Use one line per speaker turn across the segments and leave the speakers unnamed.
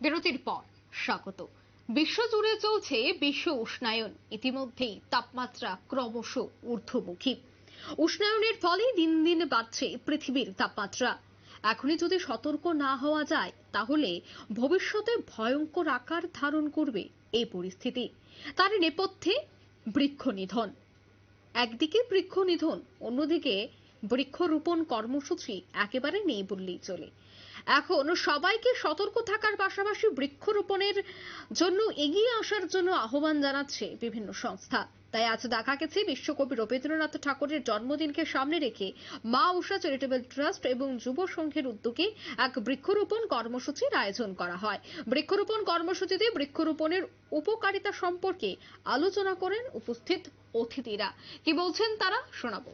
বিরতির পর স্বাগত। বিশ্বজুড়ে চলছে বিশ্ব উষ্ণায়ন। ইতিমধ্যেই তাপমাত্রা ক্রমশ ঊর্ধ্বমুখী। উষ্ণায়নের ফলে দিন দিন বাড়ছে পৃথিবীর তাপমাত্রা। এখনই যদি সতর্ক না হওয়া যায়, তাহলে ভবিষ্যতে ভয়ঙ্কর আকার ধারণ করবে এই পরিস্থিতি। তার নেপথ্যে বৃক্ষ নিধন একদিকে বৃক্ষ নিধন অন্যদিকে বৃক্ষরোপণ কর্মসূচি একেবারে নেই বললেই চলে। এখন সবাইকে সতর্ক থাকার পাশাপাশি বৃক্ষরোপণের জন্য এগিয়ে আসার জন্য আহ্বান জানাচ্ছে বিভিন্ন সংস্থা। তাই আজ দেখা গেছে বিশ্বকবি রবীন্দ্রনাথ ঠাকুরের জন্মদিনকে সামনে রেখে মা উষা চ্যারিটেবল ট্রাস্ট এবং যুব সংঘের উদ্যোগে এক বৃক্ষরোপণ কর্মসূচির আয়োজন করা হয়। বৃক্ষরোপণ কর্মসূচিতে বৃক্ষরোপণের উপকারিতা সম্পর্কে আলোচনা করেন উপস্থিত অতিথিরা। কি বলছেন তারা, শোনাবো।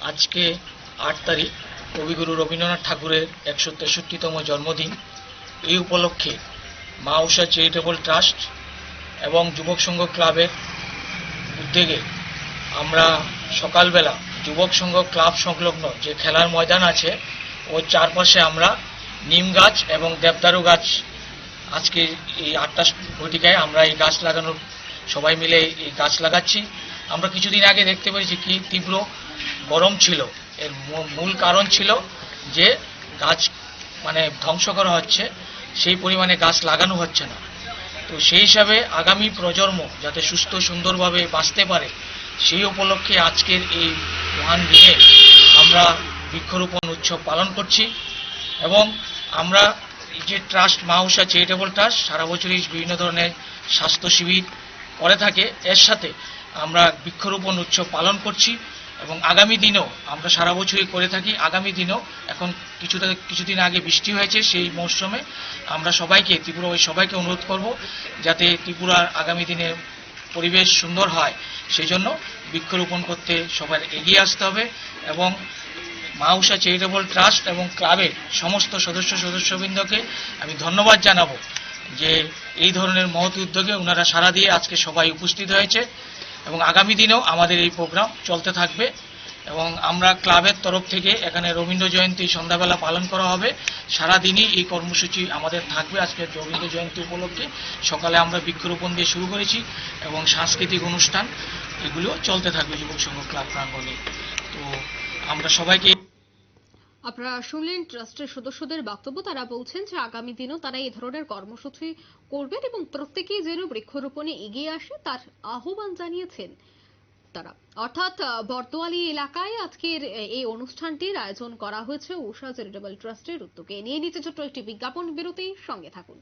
আজকে আট তারিখ কবিগুরু রবীন্দ্রনাথ ঠাকুরের একশো তেষট্টিতম জন্মদিন। এই উপলক্ষে মা উষা চ্যারিটেবল ট্রাস্ট এবং যুবক সংঘ ক্লাবের উদ্যোগে আমরা সকালবেলা যুবক সংঘ ক্লাব সংলগ্ন যে খেলার ময়দান আছে, ওর চারপাশে আমরা নিম গাছ এবং দেবদারু গাছ আজকে এই আটটা ঘটিকায় আমরা এই গাছ লাগানোর সবাই মিলে এই গাছ লাগাচ্ছি। আমরা কিছুদিন আগে দেখতে পেরেছি কি তীব্র গরম ছিল। এর মূল কারণ ছিল যে গাছ মানে ধ্বংস করা হচ্ছে, সেই পরিমাণে গাছ লাগানো হচ্ছে না। তো সেই হিসাবে আগামী প্রজন্ম যাতে সুস্থ, সুন্দরভাবে বাঁচতে পারে, সেই উপলক্ষে আজকের এই মহান দিনে আমরা বৃক্ষরোপণ উৎসব পালন করছি এবং আমরা যে ট্রাস্ট মাউসা চ্যারিটেবল ট্রাস্ট সারা বছরই বিভিন্ন ধরনের স্বাস্থ্য শিবির করে থাকে, এর সাথে আমরা বৃক্ষরোপণ উৎসব পালন করছি। এবং আগামী দিনেও আমরা সারা বছরই করে থাকি। আগামী দিনেও এখন কিছুটা, কিছুদিন আগে বৃষ্টি হয়েছে সেই মরশুমে আমরা সবাইকে ত্রিপুরা ওই সবাইকে অনুরোধ করব যাতে ত্রিপুরার আগামী দিনে পরিবেশ সুন্দর হয়। সেই জন্য বৃক্ষরোপণ করতে সবার এগিয়ে আসতে হবে এবং মা উষা চ্যারিটেবল ট্রাস্ট এবং ক্লাবের সমস্ত সদস্য সদস্যবৃন্দকে আমি ধন্যবাদ জানাব যে এই ধরনের মহৎ উদ্যোগে ওনারা সারা দিয়ে আজকে সবাই উপস্থিত হয়েছে। এবং আগামী দিনেও আমাদের এই প্রোগ্রাম চলতে থাকবে। এবং আমরা ক্লাবের তরফ থেকে এখানে রবীন্দ্র জয়ন্তী সন্ধ্যাবেলা পালন করা হবে। সারাদিনই এই কর্মসূচি আমাদের থাকবে আজকে রবীন্দ্র জয়ন্তী উপলক্ষে। সকালে আমরা বৃক্ষরোপণ দিয়ে শুরু করেছি এবং সাংস্কৃতিক অনুষ্ঠান, এগুলো চলতে থাকবে যুবক সংঘ ক্লাব প্রাঙ্গণে। তো আমরা সবাইকে
আপনারা শুনলেন ট্রাস্টের সদস্যদের বক্তব্য। তারা বলছেন যে আগামী দিনেও তারা এই ধরনের কর্মসূচি করবেন এবং প্রত্যেকেই যেন বৃক্ষরোপণে এগিয়ে আসে তার আহ্বান জানিয়েছেন তারা। অর্থাৎ বর্তোয়ালি এলাকায় আজকের এই অনুষ্ঠানটির আয়োজন করা হয়েছে উষা চ্যারিটেবল ট্রাস্টের উদ্যোগে। নিয়ে নিতে ছোট্ট একটি বিজ্ঞাপন বিরতি সঙ্গে থাকুন।